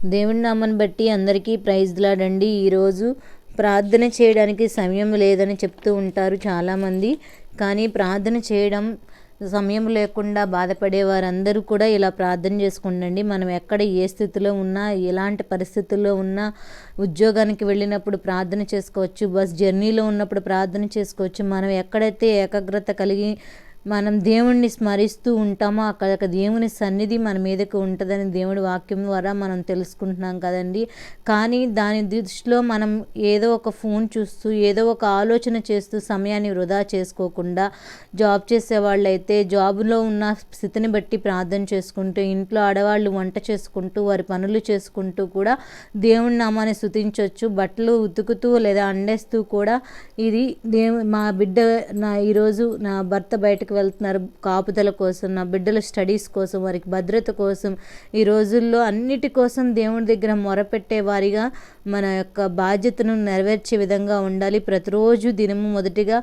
దేవుని నామను బట్టి అందరికీ ప్రైజ్లాడండి ఈరోజు ప్రార్థన చేయడానికి సమయం లేదని చెప్తూ ఉంటారు చాలామంది. కానీ ప్రార్థన చేయడం సమయం లేకుండా బాధపడే వారందరూ కూడా ఇలా ప్రార్థన చేసుకుండండి. మనం ఎక్కడ ఏ స్థితిలో ఉన్నా ఎలాంటి పరిస్థితుల్లో ఉన్నా ఉద్యోగానికి వెళ్ళినప్పుడు ప్రార్థన చేసుకోవచ్చు. బస్ జర్నీలో ఉన్నప్పుడు ప్రార్థన చేసుకోవచ్చు. మనం ఎక్కడైతే ఏకాగ్రత కలిగి మనం దేవుణ్ణి స్మరిస్తూ ఉంటామో అక్కడ దేవుని సన్నిధి మన మీదకు ఉంటుందని దేవుడి వాక్యం ద్వారా మనం తెలుసుకుంటున్నాం కదండి. కానీ దాని దృష్టిలో మనం ఏదో ఒక ఫోన్ చూస్తూ ఏదో ఒక ఆలోచన చేస్తూ సమయాన్ని వృధా చేసుకోకుండా జాబ్ చేసే వాళ్ళైతే జాబ్లో ఉన్న స్థితిని బట్టి ప్రార్థన చేసుకుంటూ ఇంట్లో ఆడవాళ్ళు వంట చేసుకుంటూ వారి పనులు చేసుకుంటూ కూడా దేవుని నామాన్ని స్థుతించవచ్చు బట్టలు ఉతుకుతూ లేదా అండేస్తూ కూడా ఇది దేవు మా బిడ్డ నా ఈరోజు నా భర్త బయటకు వెళ్తున్నారు కాపుదల కోసం నా బిడ్డల స్టడీస్ కోసం వారికి భద్రత కోసం. ఈ రోజుల్లో అన్నిటి కోసం దేవుడి దగ్గర మొరపెట్టే వారిగా మన యొక్క బాధ్యతను నెరవేర్చే విధంగా ఉండాలి. ప్రతిరోజు దినము మొదటిగా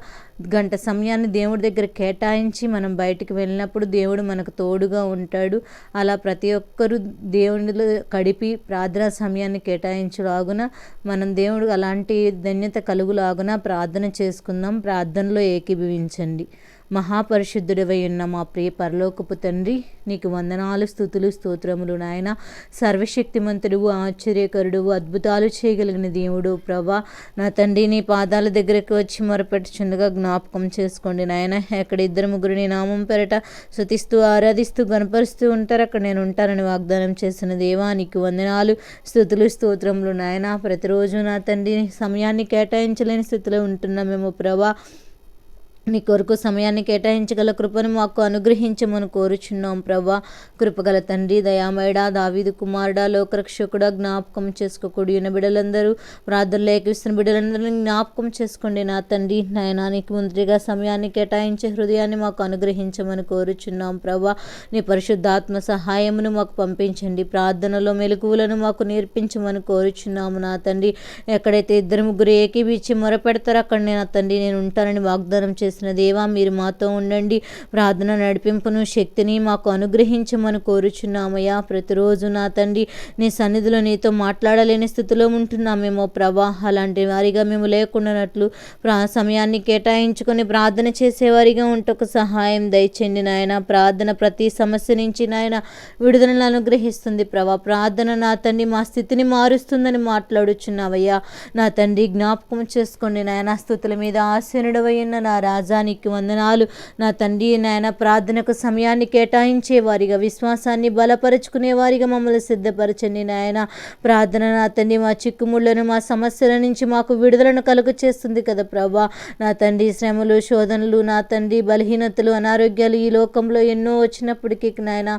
గంట సమయాన్ని దేవుడి దగ్గర కేటాయించి మనం బయటికి వెళ్ళినప్పుడు దేవుడు మనకు తోడుగా ఉంటాడు. అలా ప్రతి ఒక్కరూ దేవునిలో కడిపి ప్రార్థనా సమయాన్ని కేటాయించలాగున మనం దేవుడు అలాంటి ధన్యత కలుగులాగున ప్రార్థన చేసుకుందాం. ప్రార్థనలో ఏకీభవించండి. మహాపరిశుద్ధుడివై ఉన్న మా ప్రియ పరలోకపు తండ్రి నీకు వందనాలు స్థుతులు స్తోత్రములు నాయన. సర్వశక్తిమంతుడు ఆశ్చర్యకరుడు అద్భుతాలు చేయగలిగిన దేవుడు ప్రభా. నా తండ్రి నీ పాదాల దగ్గరకు వచ్చి మొరపెట్టుచుండగా జ్ఞాపకం చేసుకోండి నాయన. ఎక్కడ ఇద్దరు ముగ్గురు నీ నామం పెరట శుతిస్తూ ఆరాధిస్తూ గనపరుస్తూ ఉంటారు. అక్కడ నేను ఉంటానని వాగ్దానం చేసిన దేవా నీకు వందనాలు స్థుతులు స్తోత్రములు నాయన. ప్రతిరోజు నా తండ్రి సమయాన్ని కేటాయించలేని స్థితిలో ఉంటున్నా మేము ప్రభా. నీ కొరకు సమయాన్ని కేటాయించగల కృపను మాకు అనుగ్రహించమని కోరుచున్నాం ప్రభా. కృపగల తండ్రి దయామేడా దావీదు కుమారుడా లోకరక్షకుడా జ్ఞాపకం చేసుకోకూడి ఉన్న బిడ్డలందరూ ప్రార్థనలు ఏకిస్తున్న బిడ్డలందరినీ జ్ఞాపకం చేసుకోండి నా తండ్రి. నయనానికి నీకు ముందుగా సమయాన్ని కేటాయించే హృదయాన్ని మాకు అనుగ్రహించమని కోరుచున్నాం ప్రభా. నీ పరిశుద్ధాత్మ సహాయమును మాకు పంపించండి. ప్రార్థనలో మెలకువలను మాకు నేర్పించమని కోరుచున్నాము నా తండ్రి. ఎక్కడైతే ఇద్దరు ముగ్గురు ఏకీబిచ్చి మొరపెడతారో అక్కడ నేను నా తండ్రి నేను ఉంటానని వాగ్దానం చేసి చేసిన దేవా మీరు మాతో ఉండండి. ప్రార్థన నడిపింపును శక్తిని మాకు అనుగ్రహించమని కోరుచున్నామయ్యా. ప్రతిరోజు నా తండ్రి నీ సన్నిధిలో నీతో మాట్లాడలేని స్థితిలో ఉంటున్నామేమో ప్రభా అలాంటి వారిగా మేము లేకుండానట్లు ప్రా సమయాన్ని కేటాయించుకొని ప్రార్థన చేసేవారిగా ఉంటకు సహాయం దయచండి నాయన. ప్రార్థన ప్రతి సమస్య నుంచి నాయన విడుదలను అనుగ్రహిస్తుంది ప్రభా. ప్రార్థన నా తండ్రి మా స్థితిని మారుస్తుందని మాట్లాడుచున్నావయ్యా. నా తండ్రి జ్ఞాపకం చేసుకోండి నాయన. స్థుతుల మీద ఆశనుడవయ్యున్న నా రాజు రాజానికి వందనాలు. నా తండ్రి నాయన ప్రార్థనకు సమయాన్ని కేటాయించే వారిగా విశ్వాసాన్ని బలపరుచుకునే వారిగా మమ్మల్ని సిద్ధపరచండి నాయన. ప్రార్థన నా తండ్రి మా చిక్కుముళ్ళను మా సమస్యల నుంచి మాకు విడుదలను కలుగు చేస్తుంది కదా ప్రభా. నా తండ్రి శ్రమలు శోధనలు నా తండ్రి బలహీనతలు అనారోగ్యాలు ఈ లోకంలో ఎన్నో వచ్చినప్పటికీ నాయన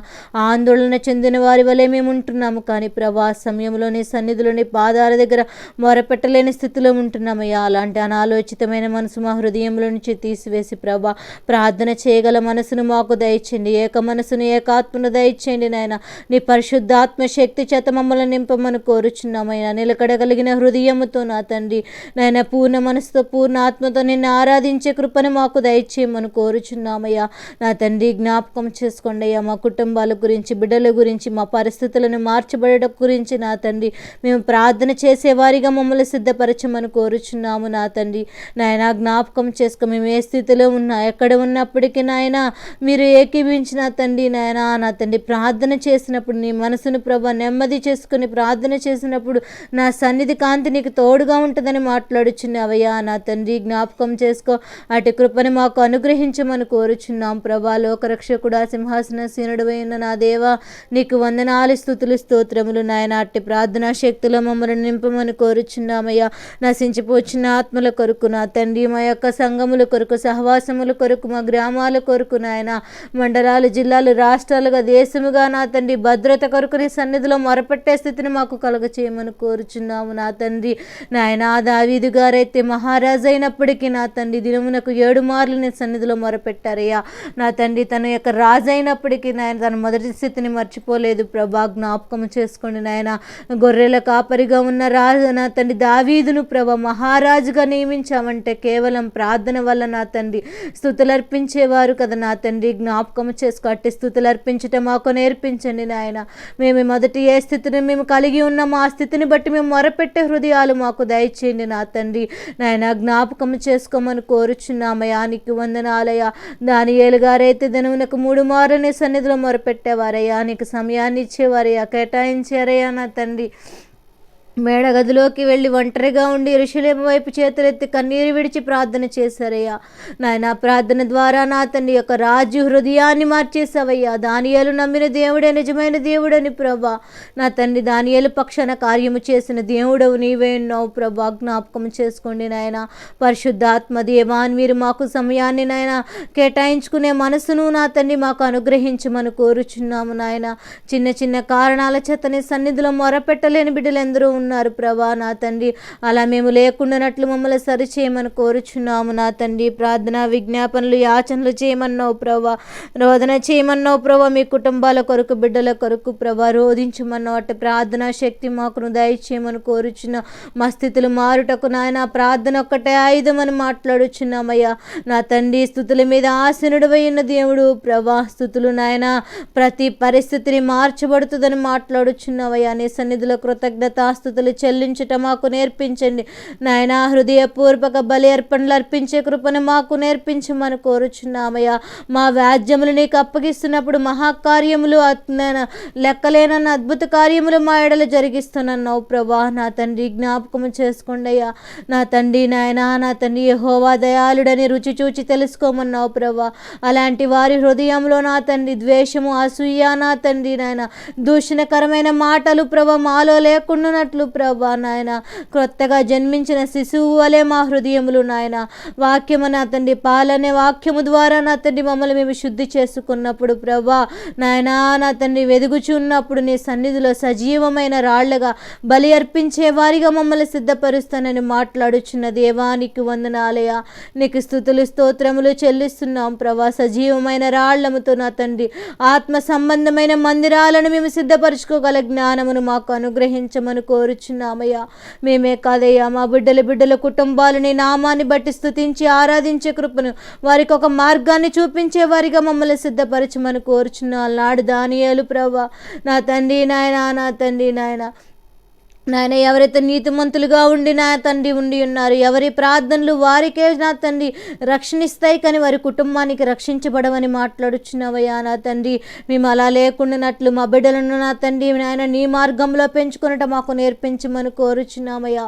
ఆందోళన చెందిన వారి వలె మేము ఉంటున్నాము. కానీ ప్రభా సమయంలోని సన్నిధిలోని పాదాల దగ్గర మొరపెట్టలేని స్థితిలో ఉంటున్నామయ్యా. అలాంటి అనాలోచితమైన మనసు మా హృదయంలో నుంచి తీసివేసి ప్రభా ప్రార్థన చేయగల మనసును మాకు దయచండి ఏక మనసును ఏకాత్మను దయచేయండి నాయన. నీ పరిశుద్ధాత్మ శక్తి చేత మమ్మల్ని నింపమని కోరుచున్నామయ్యా నిలకడగలిగిన హృదయముతో నా తండ్రి నాయన పూర్ణ మనసుతో పూర్ణ ఆత్మతో నిన్ను ఆరాధించే కృపను మాకు దయచేయమని కోరుచున్నామయ్యా. నా తండ్రి జ్ఞాపకం చేసుకోండి అయ్యా. మా కుటుంబాల గురించి బిడ్డల గురించి మా పరిస్థితులను మార్చబడడం గురించి నా తండ్రి మేము ప్రార్థన చేసేవారిగా మమ్మల్ని సిద్ధపరచమని కోరుచున్నాము నా తండ్రి. నాయన జ్ఞాపకం చేసుకో మేము ఏ స్థితిలో ఉన్నా ఎక్కడ ఉన్నప్పటికీ నాయన మీరు ఏకీభించిన తండ్రి నాయన నా తండ్రి ప్రార్థన చేసినప్పుడు నీ మనసును ప్రభా నెమ్మది చేసుకుని ప్రార్థన చేసినప్పుడు నా సన్నిధి కాంతి నీకు తోడుగా ఉంటుందని మాట్లాడుచున్నావయ్యా. నా తండ్రి జ్ఞాపకం చేసుకో. అటు కృపని మాకు అనుగ్రహించమని కోరుచున్నాం. ప్రభా లోకరక్షకుడా సింహాసన సీనుడు అయిన నా దేవా నీకు వందనాలు స్థుతులు స్తోత్రములు నాయన. అట్టి ప్రార్థనా శక్తిలో మమ్మల్ని నింపమని కోరుచున్నామయ్యా. నశించిపోచిన ఆత్మల కొరకు నా తండ్రి మా యొక్క సంఘముల కొరకు సహవాసముల కొరకు మా గ్రామాల కొరకు నాయన. మండలాలు జిల్లాలు రాష్ట్రాలుగా దేశముగా నా తండ్రి భద్రత కొరకు నీ సన్నిధిలో మొరపెట్టే స్థితిని మాకు కలుగ చేయమని కోరుచున్నాము నా తండ్రి. నాయన దావీదు గారైతే మహారాజు అయినప్పటికీ నా తండ్రి దినమునకు ఏడు మార్లు నీ సన్నిధిలో మొరపెట్టారయ్యా. నా తండ్రి తన యొక్క రాజు అయినప్పటికీ నాయన తన మొదటి స్థితిని మర్చిపోలేదు. ప్రభా జ్ఞాపకం చేసుకోండి నాయన. గొర్రెల కాపరిగా ఉన్న రాజు నా తండ్రి దావీదును ప్రభ మహారాజుగా నియమించామంటే కేవలం ప్రార్థన వల్ల నా తండ్రి. స్థుతులర్పించేవారు కదా నా తండ్రి. జ్ఞాపకం చేసుకో అట్టి స్థుతులర్పించటం మాకు నేర్పించండి నాయన. మేము మొదటి ఏ స్థితిని మేము కలిగి ఉన్నాము ఆ స్థితిని బట్టి మేము మొరపెట్టే హృదయాలు మాకు దయచేయండి నా తండ్రి. నాయన జ్ఞాపకం చేసుకోమని కోరుచున్నామయానికి వందనాలయ దాని ఏలుగారైతే దినమునకు మూడు మారని సన్నిధిలో మొరపెట్టేవారయ్యా. నీకు సమయాన్ని ఇచ్చేవారయ్యా. కేటాయించారయ్యా నా తండ్రి. మేడగదిలోకి వెళ్ళి ఒంటరిగా ఉండి ఋషులేమ వైపు చేతులెత్తి కన్నీరు విడిచి ప్రార్థన చేశారయ్యా. నాయన ప్రార్థన ద్వారా నా తండ్రి యొక్క రాజు హృదయాన్ని మార్చేశావయ్యా. దానియాలు నమ్మిన దేవుడే నిజమైన దేవుడని ప్రభా. నా తండ్రి దానియాలు పక్షాన కార్యము చేసిన దేవుడవు నీవే ఉన్నావు ప్రభా. జ్ఞాపకం చేసుకోండి నాయన. పరిశుద్ధాత్మ దేవాన్ మీరు మాకు సమయాన్ని నాయన కేటాయించుకునే మనసును నా తండ్రి మాకు అనుగ్రహించమని కోరుచున్నాము నాయన. చిన్న చిన్న కారణాల చేత నీ సన్నిధిలో మొరపెట్టలేని బిడ్డలు ఎందరూ ఉన్నారు ప్రభా నా తండ్రి. అలా మేము లేకుండానట్లు మమ్మల్ని సరిచేయమని కోరుచున్నాము నా తండ్రి. ప్రార్థన విజ్ఞాపనలు యాచనలు చేయమన్నావు ప్రభా. రోదన చేయమన్నావు ప్రభా మీ కుటుంబాల కొరకు బిడ్డల కొరకు ప్రభా. రోధించమన్నావు అటు ప్రార్థన శక్తి మాకును దయచేయమని కోరుచున్న. మా స్థితులు మారుటకు నాయన ప్రార్థన ఒక్కటే ఆయుధం అని మాట్లాడుచున్నామయ్యా. నా తండ్రి స్థుతుల మీద ఆసనుడు ఉన్న దేవుడు ప్రభా. స్థుతులు నాయన ప్రతి పరిస్థితిని మార్చబడుతుందని మాట్లాడుచున్నావయ్యా నీ సన్నిధిలో కృతజ్ఞతలు చెల్లించుట మాకు నేర్పించండి. నాయన హృదయపూర్వక బలి అర్పణలు అర్పించే కృపను మాకు నేర్పించమని కోరుచున్నామయ్యా. మా వ్యాజ్యములు నీకు అప్పగిస్తున్నప్పుడు మహాకార్యములు లెక్కలేనన్న అద్భుత కార్యములు మా ఎడలు జరిగిస్తున్నావు ప్రభా. నా తండ్రి జ్ఞాపకము చేసుకోండి అయ్యా. నా తండ్రి నాయన నా తండ్రి యహోవా దయాళుడని రుచి చూచి తెలుసుకోమన్నావు ప్రభా. అలాంటి వారి హృదయంలో నా తండ్రి ద్వేషము అసూయ నా తండ్రి నాయన దూషణకరమైన మాటలు ప్రభ మాలో లేకుండానట్లు ప్రభా నాయన. క్రొత్తగా జన్మించిన శిశువు వలె మా హృదయములు నాయన. వాక్యము నా తండ్రి పాలనే వాక్యము ద్వారా నా తండ్రి మమ్మల్ని మేము శుద్ధి చేసుకున్నప్పుడు ప్రభా నాయనా నా తండ్రి వెదుగుచున్నప్పుడు నీ సన్నిధిలో సజీవమైన రాళ్ళగా బలి అర్పించే వారిగా మమ్మల్ని సిద్ధపరుస్తానని మాట్లాడుచున్న దేవానికి వందనాలయ నీకు స్థుతులు స్తోత్రములు చెల్లిస్తున్నాం ప్రభా. సజీవమైన రాళ్ళముతో నా తండ్రి ఆత్మ సంబంధమైన మందిరాలను మేము సిద్ధపరచుకోగల జ్ఞానమును మాకు అనుగ్రహించమని కోరు కోరుచున్నామయ్యా మేమే కాదయ్యా మా బిడ్డల బిడ్డల కుటుంబాలని నామాన్ని బట్టి స్థుతించి ఆరాధించే కృపను వారికి ఒక మార్గాన్ని చూపించే వారిగా మమ్మల్ని సిద్ధపరచమని కోరుచున్నా నాడు దానియాలు ప్రభా నా తండ్రి నాయన నా తండ్రి నాయన. నాయన ఎవరైతే నీతిమంతులుగా ఉండి నా తండ్రి ఉండి ఉన్నారు ఎవరి ప్రార్థనలు వారికే నా తండ్రి రక్షణిస్తాయి కానీ వారి కుటుంబానికి రక్షించబడవని మాట్లాడుచున్నావయ్యా నా తండ్రి. మేము అలా లేకుండానట్లు మా బిడ్డలను నా తండ్రి నాయన నీ మార్గంలో పెంచుకునట మాకు నేర్పించమని కోరుచున్నామయ్యా.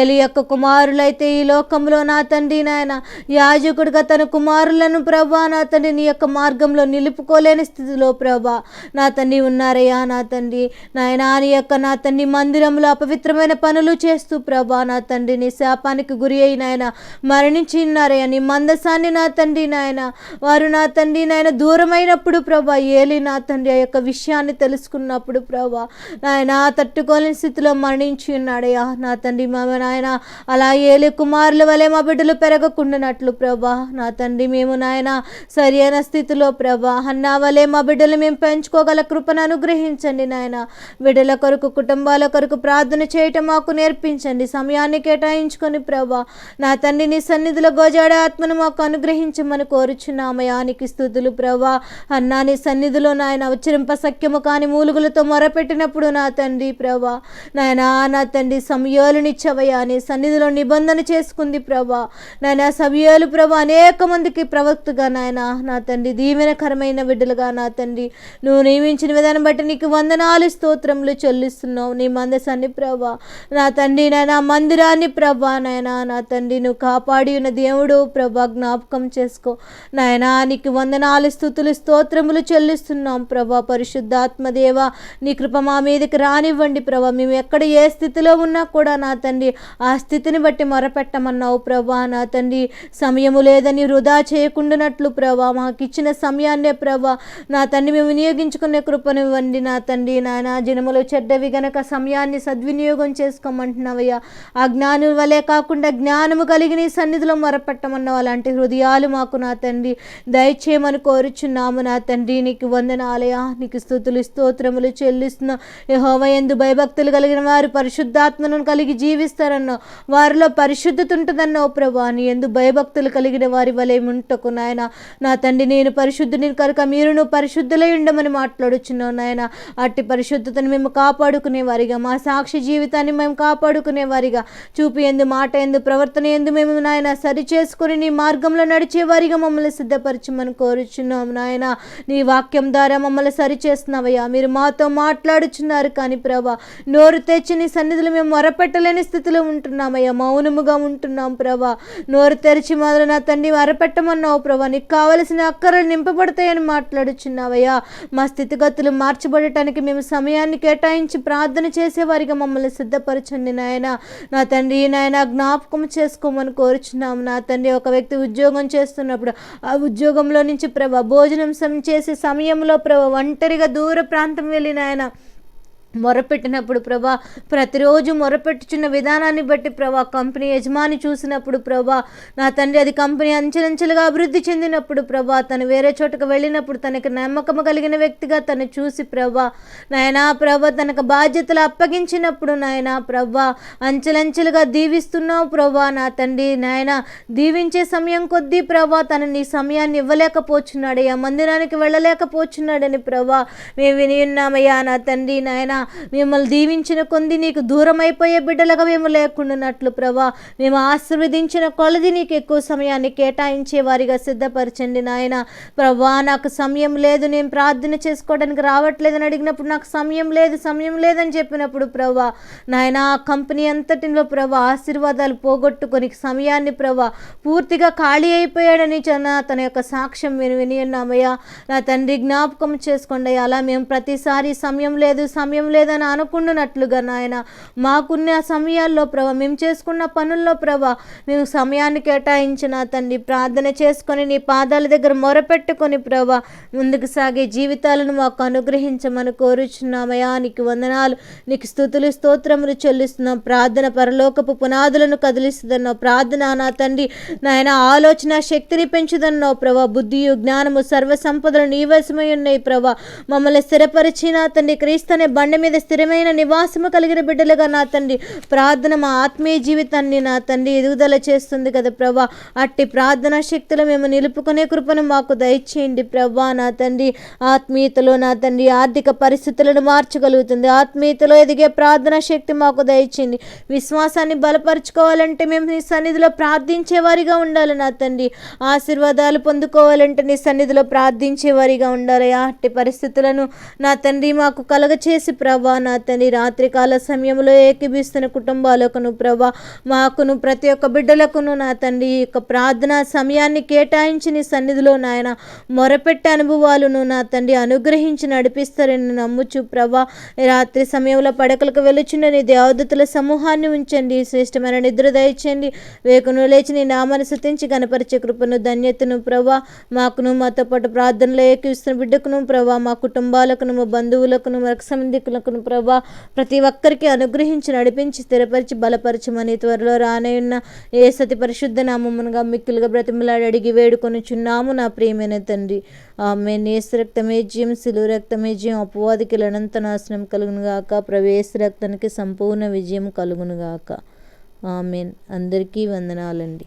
ఏలి యొక్క కుమారులైతే ఈ లోకంలో నా తండ్రి నాయన యాజకుడిగా తన కుమారులను ప్రభా నా తండ్రి నీ యొక్క మార్గంలో నిలుపుకోలేని స్థితిలో ప్రభా నా తండ్రి ఉన్నారయ్యా నా తండ్రి. నాయన నీ యొక్క నా తండ్రి మందిరంలో అపవిత్రమైన పనులు చేస్తూ ప్రభా నా తండ్రి నీ శాపానికి గురి అయిన ఆయన మరణించి ఉన్నారయ్యా మందసాన్ని నా తండ్రి నాయన. వారు నా తండ్రి నాయన దూరమైనప్పుడు ప్రభా ఏలి నా తండ్రి ఆ యొక్క విషయాన్ని తెలుసుకున్నప్పుడు ప్రభా నాయన తట్టుకోలేని స్థితిలో మరణించి ఉన్నాడయ్యా నా తండ్రి మా నాయన అలా ఏలి కుమారుల వలె మా బిడ్డలు పెరగకుండానట్లు ప్రభా నా తండ్రి మేము నాయన సరైన స్థితిలో ప్రభా అన్నా వలె మా బిడ్డలు మేము పెంచుకోగల కృపను అనుగ్రహించండి నాయన. బిడ్డల కొరకు కుటుంబాల కొరకు ప్రార్థన చేయటం మాకు నేర్పించండి. సమయాన్ని కేటాయించుకొని ప్రభా నా తండ్రి నీ సన్నిధిలో గోజాడ ఆత్మను మాకు అనుగ్రహించమని కోరుచున్నామయానికి స్థుతులు ప్రభా. అన్నా నీ సన్నిధిలో నాయన ఉచ్చరింప సఖ్యము కాని మూలుగులతో మొరపెట్టినప్పుడు నా తండ్రి ప్రభా నాయన నా తండ్రి సమయాలునిచ్చవయ్యా. నీ సన్నిధిలో నిబంధన చేసుకుంది ప్రభా. నాయన సమయాలు ప్రభా అనేక మందికి ప్రవక్తగా నాయన నా తండ్రి దీవెనకరమైన బిడ్డలుగా నా తండ్రి. నువ్వు నియమించిన విధానం బట్టి నీకు వందనాలు స్తోత్రములు చెల్లిస్తున్నావు. నీ మందసాన్ని ప్రభా. నా తండ్రి నాయన మందిరాన్ని ప్రభా నాయన నా తండ్రి నువ్వు కాపాడి ఉన్న దేవుడు ప్రభా జ్ఞాపకం చేసుకో. నాయనా నీకు వందనాలు స్థుతులు స్తోత్రములు చెల్లిస్తున్నాం ప్రభా. పరిశుద్ధాత్మదేవ నీ కృప మా మీదకి రానివ్వండి ప్రభా. మేము ఎక్కడ ఏ స్థితిలో ఉన్నా కూడా నా తండ్రి ఆ స్థితిని బట్టి మొరపెట్టమన్నావు ప్రభా. నా తండ్రి సమయము లేదని వృధా చేయకుండానట్లు ప్రభా మాకు ఇచ్చిన సమయాన్నే ప్రభా నా తండ్రి మేము వినియోగించుకునే కృపనివ్వండి నా తండ్రి. నాయన జనములు చెడ్డవి గనక సమయాన్ని సద్వినియోగం చేసుకోమంటున్నావయ్యా. ఆ జ్ఞానం వలె కాకుండా జ్ఞానము కలిగి నీ సన్నిధిలో మొరపెట్టమన్నావు. అలాంటి హృదయాలు మాకు నా తండ్రి. దయచేయమని కోరుచున్నాము నా తండ్రి. నీకు వందనాలయా నీకు స్థుతులు స్తోత్రములు చెల్లిస్తున్న. యహోవ ఎందు భయభక్తులు కలిగిన వారు పరిశుద్ధాత్మను కలిగి జీవిస్తారన్నావు వారిలో పరిశుద్ధత ఉంటుందన్నావు ప్రభా. నీ ఎందు భయభక్తులు కలిగిన వారి వలె ఉంటకు నాయన. నా తండ్రి నేను పరిశుద్ధుని కనుక మీరును పరిశుద్ధులై ఉండమని మాట్లాడుచున్నావు నాయన. అట్టి పరిశుద్ధతను మేము కాపాడుకునే వారిగా మా సాక్షి జీవితాన్ని మేము కాపాడుకునే వారిగా చూపి ఎందు మాట ఎందు ప్రవర్తన ఎందు మేము నాయన సరి చేసుకుని నీ మార్గంలో నడిచే వారిగా మమ్మల్ని సిద్ధపరచమని కోరుచున్నాం నాయన. నీ వాక్యం ద్వారా మమ్మల్ని సరి చేస్తున్నావయ్యా మీరు మాతో మాట్లాడుచున్నారు కానీ ప్రభా నోరు తెచ్చి నీ సన్నిధిలో మేము మొరపెట్టలేని స్థితిలో ఉంటున్నామయ్యా. మౌనముగా ఉంటున్నాం ప్రభా. నోరు తెరిచి మొదలు నా తండ్రి మొరపెట్టమన్నావు ప్రభా. నీకు కావలసిన అక్కరలు నింపబడతాయని మాట్లాడుచున్నావయ్యా. మా స్థితిగతులు మార్చబడటానికి మేము సమయాన్ని కేటాయించి ప్రార్థన చేసేవారిగా మమ్మల్ని సిద్ధపరచండి నాయన. నా తండ్రి నాయన జ్ఞాపకం చేసుకోమని కోరుచున్నాము. నా తండ్రి ఒక వ్యక్తి ఉద్యోగం చేస్తున్నప్పుడు ఆ ఉద్యోగంలో నుంచి ప్రభ భోజనం సం- చేసే సమయంలో ప్రభ ఒంటరిగా దూర ప్రాంతం వెళ్ళి నాయన మొరపెట్టినప్పుడు ప్రభా ప్రతిరోజు మొరపెట్టుచున్న విధానాన్ని బట్టి ప్రభా కంపెనీ యజమాని చూసినప్పుడు ప్రభా నా తండ్రి అది కంపెనీ అంచెలంచెలుగా అభివృద్ధి చెందినప్పుడు ప్రభా తను వేరే చోటకు వెళ్ళినప్పుడు తనకి నమ్మకం కలిగిన వ్యక్తిగా తను చూసి ప్రభా నాయనా ప్రభా తనకు బాధ్యతలు అప్పగించినప్పుడు నాయనా ప్రభా అంచెలంచెలుగా దీవిస్తున్నావు ప్రభా నా తండ్రి నాయన దీవించే సమయం కొద్దీ ప్రభా తను నీ సమయాన్ని ఇవ్వలేకపోతున్నాడయ్యా మందిరానికి వెళ్ళలేకపోచున్నాడని ప్రభా మేము విని ఉన్నామయ్యా నా తండ్రి నాయనా మిమ్మల్ని దీవించిన కొంది నీకు దూరం అయిపోయే బిడ్డలుగా మేము లేకుండానట్లు ప్రభా. మేము ఆశీర్వదించిన కొలది నీకు ఎక్కువ సమయాన్ని కేటాయించే వారిగా సిద్ధపరచండి నాయన. ప్రభా నాకు సమయం లేదు నేను ప్రార్థన చేసుకోవడానికి రావట్లేదని అడిగినప్పుడు నాకు సమయం లేదు సమయం లేదని చెప్పినప్పుడు ప్రభా నాయన ఆ కంపెనీ అంతటిలో ప్రభా ఆశీర్వాదాలు పోగొట్టుకొని సమయాన్ని ప్రభా పూర్తిగా ఖాళీ అయిపోయాడని తన యొక్క సాక్ష్యం విని విని ఉన్నామయ్యా. నా తండ్రి జ్ఞాపకం చేసుకోండి అలా మేము ప్రతిసారి సమయం లేదు సమయం లేదని అనుకున్నట్లుగా నాయన. మాకున్న సమయాల్లో ప్రభ మేము చేసుకున్న పనుల్లో ప్రభ మేము సమయాన్ని కేటాయించిన తండ్రి ప్రార్థన చేసుకొని నీ పాదాల దగ్గర మొరపెట్టుకొని ప్రభ ముందుకు సాగే జీవితాలను మాకు అనుగ్రహించమని కోరుచున్నామయా నీకు వందనాలు నీకు స్థుతులు స్తోత్రములు చెల్లిస్తున్నాం. ప్రార్థన పరలోకపు పునాదులను కదిలిస్తుందన్నావు. ప్రార్థన నా తండ్రి నాయన ఆలోచన శక్తిని పెంచుదన్నావు ప్రభా. బుద్ధియు జ్ఞానము సర్వ సంపదలు నీవశమై ఉన్నాయి ప్రభా. మమ్మల్ని స్థిరపరిచిన నా తండ్రి క్రీస్తనే బండ మీద స్థిరమైన నివాసము కలిగిన బిడ్డలుగా నా తండ్రి. ప్రార్థన మా ఆత్మీయ జీవితాన్ని నా తండ్రి ఎదుగుదల చేస్తుంది కదా ప్రభా. అట్టి ప్రార్థనా శక్తులు మేము నిలుపుకునే కృపను మాకు దయచేయండి ప్రభా నా తండ్రి. ఆత్మీయతలో నా తండ్రి ఆర్థిక పరిస్థితులను మార్చగలుగుతుంది. ఆత్మీయతలో ఎదిగే ప్రార్థనా శక్తి మాకు దయచేయండి. విశ్వాసాన్ని బలపరుచుకోవాలంటే మేము నీ సన్నిధిలో ప్రార్థించేవారిగా ఉండాలి నా తండ్రి. ఆశీర్వాదాలు పొందుకోవాలంటే నీ సన్నిధిలో ప్రార్థించేవారిగా ఉండాలి. అట్టి పరిస్థితులను నా తండ్రి మాకు కలగచేసి ప్రభా నా తండ్రి రాత్రికాల సమయంలో ఏకీభిస్తున్న కుటుంబాలకును ప్రభా మాకును ప్రతి ఒక్క బిడ్డలకును నా తండ్రి ఈ యొక్క ప్రార్థనా సమయాన్ని కేటాయించి నీ సన్నిధిలో నాయన మొరపెట్టే అనుభవాలను నా తండ్రి అనుగ్రహించి నడిపిస్తారని నమ్ముచు ప్రభా రాత్రి సమయంలో పడకలకు వెలుచున్న నీ దేవదతుల సమూహాన్ని ఉంచండి. శ్రేష్టమైన నిద్ర దయచేయండి. వేకును లేచి నీ నామాన్ని శృతించి కనపరిచే కృపను ధన్యతను ప్రభా మాకును మాతో పాటు ప్రార్థనలో ఏకీస్తున్న బిడ్డకును ప్రభా మా కుటుంబాలకును మా బంధువులకును రక్ష సంబంధికులకును ప్రభా ప్రతి ఒక్కరికి అనుగ్రహించి నడిపించి స్థిరపరిచి బలపరచమని త్వరలో రానయున్న ఏ సతి పరిశుద్ధ నామమునుగా మిక్కులుగా బ్రతిమలాడి అడిగి వేడుకొని చున్నాము నా ప్రియమైన తండ్రి. ఆమె నేసు రక్తమే జయం సిలువు రక్తమే జయం అపవాదికి లనంత నాశనం కలుగునుగాక ప్రవేశ రక్తానికి సంపూర్ణ విజయం కలుగును గాక. ఆమెన్. అందరికీ వందనాలండి.